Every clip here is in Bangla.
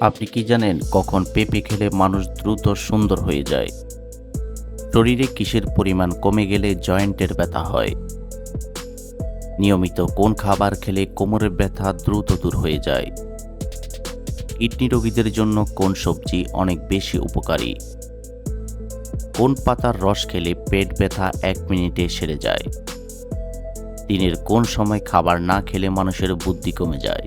আপনি কি জানেন কখন পেঁপে খেলে মানুষ দ্রুত সুন্দর হয়ে যায়? শরীরে কিসের পরিমাণ কমে গেলে জয়েন্টের ব্যথা হয়? নিয়মিত কোন খাবার খেলে কোমরের ব্যথা দ্রুত দূর হয়ে যায়? কিডনি রোগীদের জন্য কোন সবজি অনেক বেশি উপকারী? কোন পাতার রস খেলে পেট ব্যথা এক মিনিটে সেরে যায়? দিনের কোন সময় খাবার না খেলে মানুষের বুদ্ধি কমে যায়?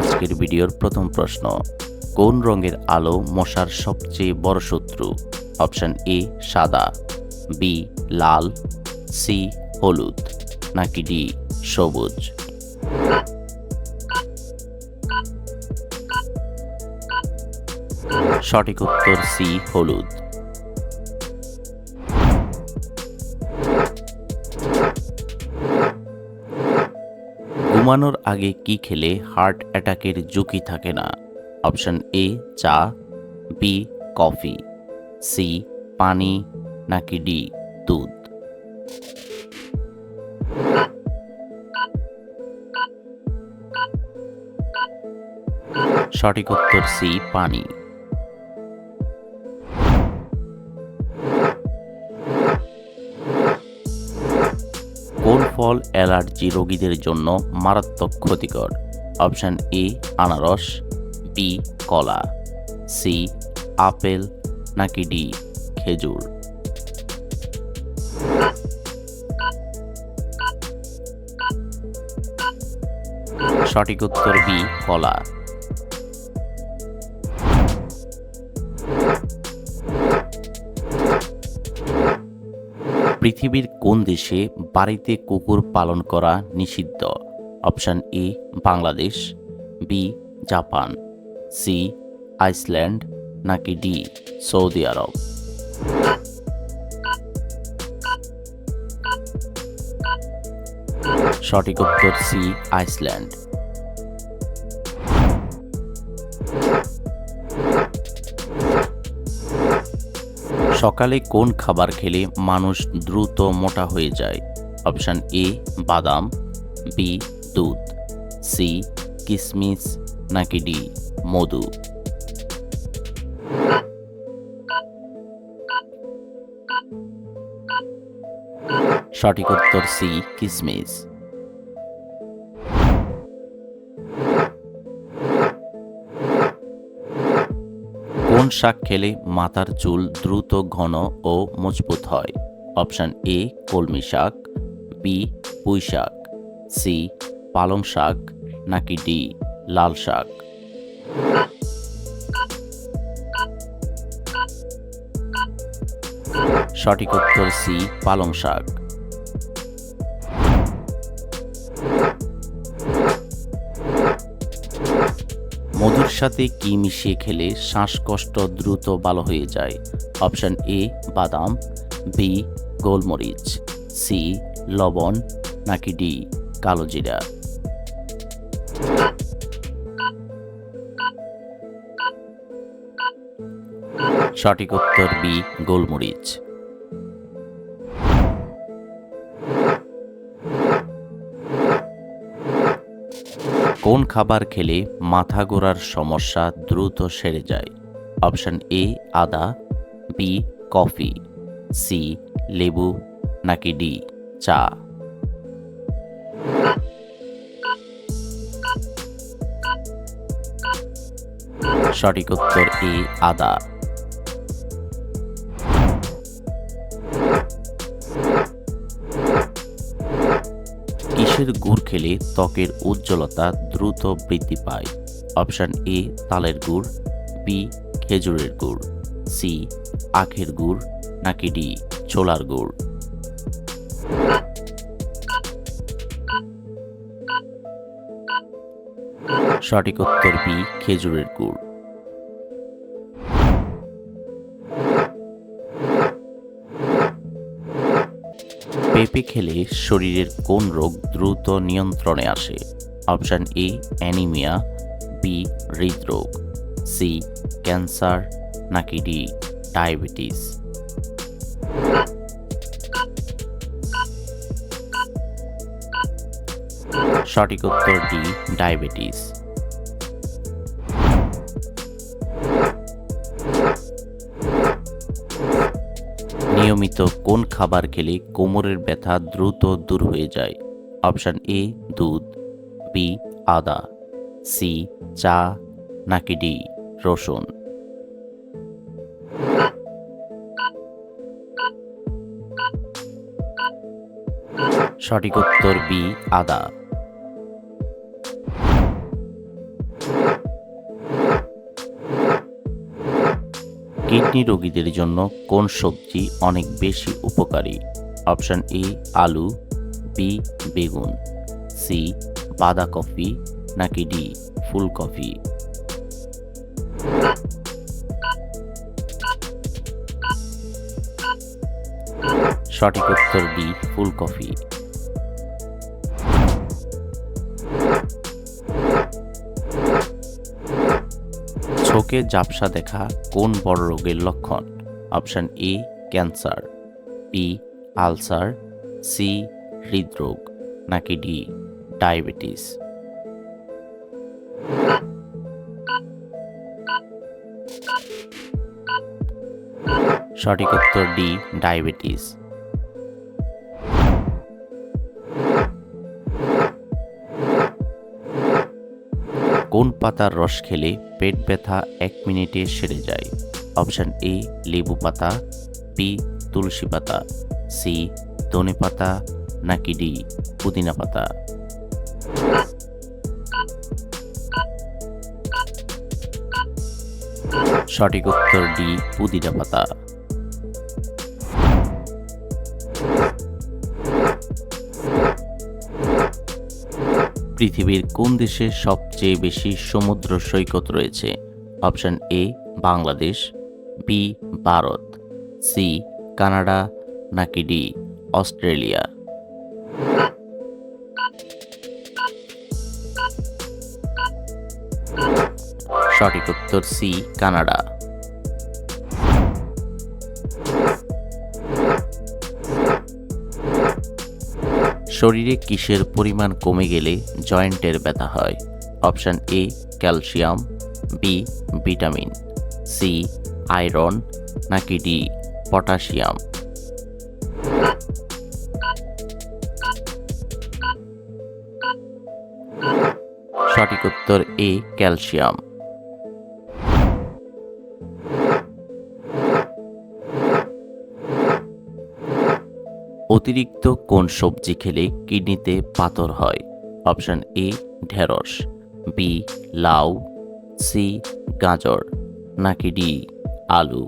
আজকের ভিডিওর প্রথম প্রশ্ন, কোন রঙের আলো মশার সবচেয়ে বড় শত্রু? অপশন এ, সাদা, বি, লাল, সি, হলুদ, নাকি ডি, সবুজ? সঠিক উত্তর সি, হলুদ। ঘুমানোর আগে কি খেলে হার্ট অ্যাটাকের ঝুঁকি থাকে না? অপশন এ চা বি কফি সি পানি, নাকি ডি দুধ? সঠিক উত্তর সি পানি। ফল অ্যালার্জি রোগীদের জন্য মারাত্মক ক্ষতিকর। অপশান এ, আনারস, বি, কলা, সি, আপেল, নাকি ডি, খেজুর। সঠিক উত্তর বি, কলা। পৃথিবীর কোন দেশে বাড়িতে কুকুর পালন করা নিষিদ্ধ? Option A, Bangladesh, B, Japan, C, Iceland, নাকি ডি, সৌদি আরব? সঠিক উত্তর সি, আইসল্যান্ড। সকালে কোন খাবার খেলে মানুষ দ্রুত মোটা হয়ে যায়? অপশান এ, বাদাম, বি, দুধ, সি, কিসমিস, নাকি ডি, মধু? সঠিক উত্তর সি, কিসমিস। কোন শাক খেলে মাথার চুল দ্রুত ঘন ও মজবুত হয়? অপশান এ, কলমি শাক, বি, পুঁই শাক, সি, পালং শাক, নাকি ডি, লাল শাক? সঠিক উত্তর সি, পালং শাক। মধুর সাথে কি মিশিয়ে খেলে শ্বাসকষ্ট দ্রুত ভালো হয়ে যায়? অপশন এ, বাদাম, বি, গোলমরিচ, সি, লবণ, নাকি ডি, কালো জিরা? সঠিক উত্তর বি, গোলমরিচ। কোন খাবার খেলে মাথা ঘোরার সমস্যা দ্রুত সেরে যায়? অপশন এ, আদা, বি, কফি, সি, লেবু, নাকি ডি, চা? সঠিক উত্তর এ, আদা। কিসের গুড় খেলে ত্বকের উজ্জ্বলতা দ্রুত বৃদ্ধি পায়। অপশান এ, তালের গুড়, বি, খেজুরের গুড়, সি, আখের গুড়, নাকি ডি, ছোলার গুড়। সঠিক উত্তর বি, খেজুরের গুড়। পেঁপে খেলে শরীরের কোন রোগ দ্রুত নিয়ন্ত্রণে আসে? অপশান এ, অ্যানিমিয়া বি হৃদরোগ সি ক্যান্সার, নাকি ডি ডায়াবেটিস? সঠিক উত্তর ডি ডায়াবেটিস। নিয়মিত কোন খাবার খেলে কোমরের ব্যথা দ্রুত দূর হয়ে যায়? অপশান এ, দুধ। বি, আদা। সি, চা, নাকি ডি, রসুন। সঠিক উত্তর বি, আদা। কিডনি রোগীদের জন্য কোন সবজি অনেক বেশি উপকারী? অপশান এ, আলু, বি, বেগুন, সি, বাঁধাকপি, নাকি ডি, ফুলকপি? সঠিক উত্তর ডি, ফুলকপি। চোখে ঝাপসা দেখা কোন বড় রোগের লক্ষণ? Option A, cancer, B, ulcer, C, হৃদরোগ, নাকি ডি, ডায়াবেটিস। সঠিক উত্তর ডি, ডায়াবেটিস। পাতার রস খেলে পেট ব্যথা এক মিনিটে সেরে যায়। অপশান এ লেবু পাতা বি তুলসী পাতা সি ধনে পাতা, নাকি ডি পুদিনা পাতা। সঠিক উত্তর ডি পুদিনা পাতা। পৃথিবীর কোন দেশে সবচেয়ে বেশি সমুদ্র সৈকত রয়েছে? Option A, Bangladesh, B, Bharat, C, Canada, নাকি ডি, অস্ট্রেলিয়া? সঠিক উত্তর সি, কানাডা। শরীরে কিসের পরিমাণ কমে গেলে জয়েন্টের ব্যথা হয়? Option A, calcium, B, vitamin, C, iron, নাকি ডি, পটাশিয়াম। সঠিক উত্তর এ, ক্যালসিয়াম। অতিরিক্ত কোন সবজি খেলে কিডনিতে পাথর হয়? অপশান এ, ঢেঁড়স, বি, লাউ, সি, গাজর, নাকি ডি, আলু?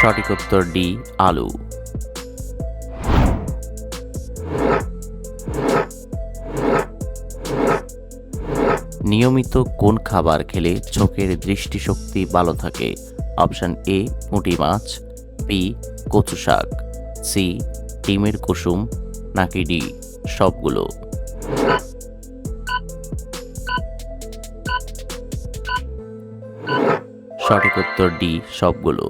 সঠিক উত্তর ডি, আলু। নিয়মিত কোন খাবার খেলে চোখের দৃষ্টিশক্তি ভালো থাকে? অপশান এ, পুঁটি মাছ, বি, কচু শাক, সি, ডিমের কুসুম, নাকি ডি, সবগুলো। সঠিক উত্তর ডি, সবগুলো।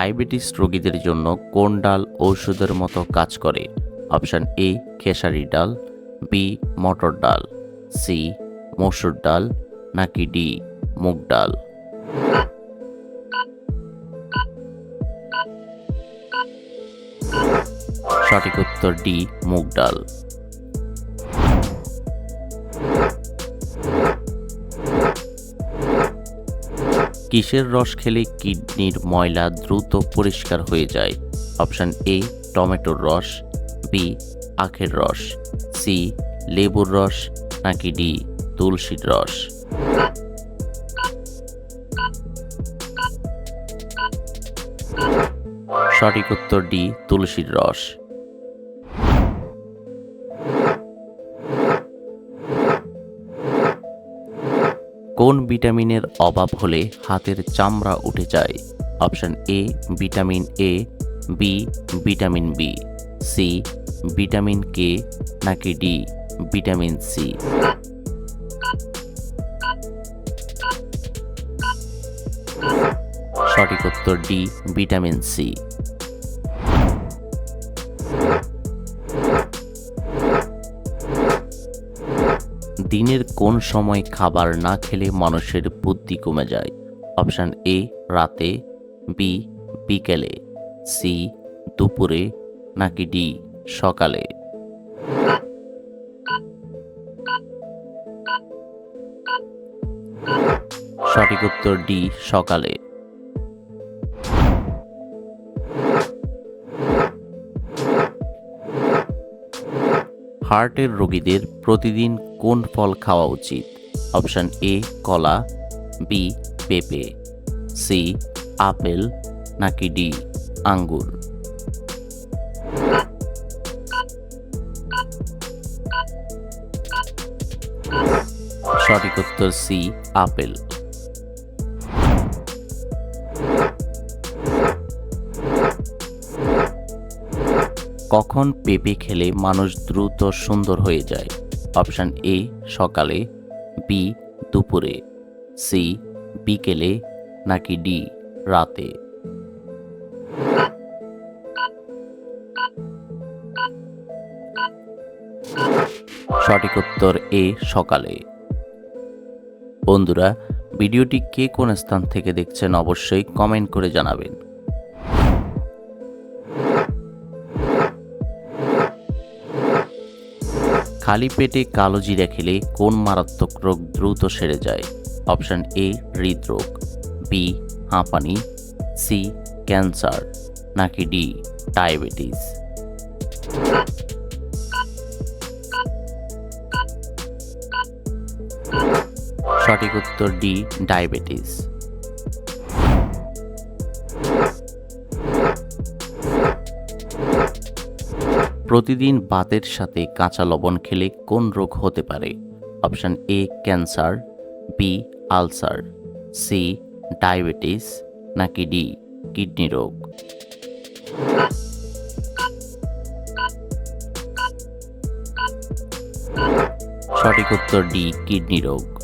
ডায়াবেটিস রোগীদের জন্য কোন ডাল ঔষধের মতো কাজ করে? অপশান এ, খেসারি ডাল, বি, মটর ডাল, সি, মসুর ডাল, নাকি ডি, মুগ ডাল। সঠিক উত্তর ডি, মুগ ডাল। কিসের রস খেলে কিডনির ময়লা দ্রুত পরিষ্কার হয়ে যায়? অপশান এ, টমেটোর রস, বি, আখের রস, সি, লেবুর রস, নাকি ডি, তুলসীর রস? সঠিক উত্তর ডি, তুলসীর রস। কোন ভিটামিনের অভাব হলে হাতের চামড়া উঠে যায়? Option A, vitamin A, B, vitamin B, C, vitamin K নাকি ডি, ভিটামিন সি। সঠিক উত্তর ডি, ভিটামিন সি। দিনের কোন সময় খাবার না খেলে মানুষের বুদ্ধি কমে যায়? অপশান এ, রাতে বি বিকেলে সি দুপুরে, নাকি ডি সকালে? সঠিক উত্তর ডি সকালে। হার্টের রোগীদের প্রতিদিন কোন ফল খাওয়া উচিত? অপশান এ, কলা, বি, পেঁপে, সি, আপেল, নাকি ডি, আঙ্গুর? সঠিক উত্তর সি, আপেল। কখন পেঁপে খেলে মানুষ দ্রুত সুন্দর হয়ে যায়? অপশান এ, সকালে, বি, দুপুরে, সি, বিকেলে, নাকি ডি, রাতে। সঠিক উত্তর এ, সকালে। বন্ধুরা, ভিডিওটি কে কোন স্থান থেকে দেখছেন অবশ্যই কমেন্ট করে জানাবেন। খালি পেটে কালো জিরা খেলে কোন মারাত্মক রোগ দ্রুত সেরে যায়? অপশান এ, হৃদরোগ, বি, হাঁপানি, সি, ক্যান্সার, নাকি ডি, ডায়াবেটিস। সঠিক উত্তর ডি, ডায়াবেটিস। প্রতিদিন বাতের সাথে কাঁচা লবণ খেলে কোন রোগ হতে পারে? Option A, cancer B ulcer C diabetes, নাকি ডি কিডনি রোগ? সঠিক উত্তর ডি কিডনি রোগ।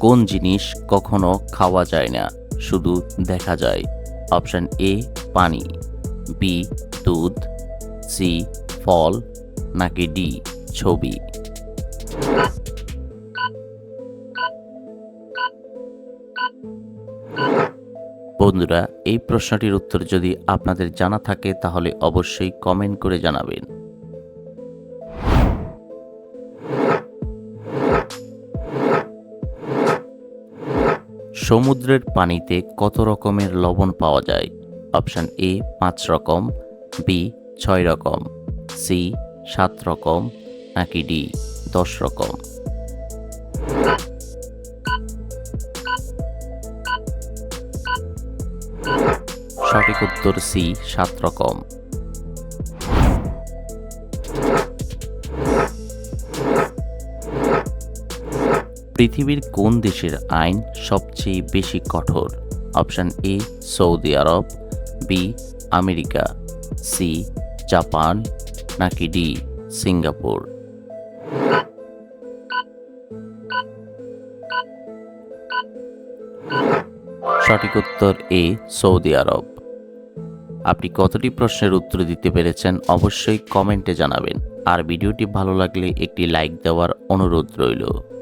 কোন জিনিস কখনো খাওয়া যায় না, শুধু দেখা যায়। অপশান এ, পানি। বি, দুধ। সি, ফল। নাকি ডি, ছবি। বন্ধুরা, এই প্রশ্নটির উত্তর যদি আপনাদের জানা থাকে, তাহলে অবশ্যই কমেন্ট করে জানাবেন। সমুদ্রের পানিতে কত রকমের লবণ পাওয়া যায়? অপশান এ, পাঁচ রকম, বি, ছয় রকম, সি, সাত রকম, নাকি ডি, দশ রকম। সঠিক উত্তর সি, সাত রকম। পৃথিবীর কোন দেশের আইন সবচেয়ে বেশি কঠোর? অপশান এ, সৌদি আরব, বি, আমেরিকা, সি, জাপান, নাকি ডি, সিঙ্গাপুর? সঠিক উত্তর এ, সৌদি আরব। আপনি কতটি প্রশ্নের উত্তর দিতে পেরেছেন অবশ্যই কমেন্টে জানাবেন। আর ভিডিওটি ভালো লাগলে একটি লাইক দেওয়ার অনুরোধ রইল।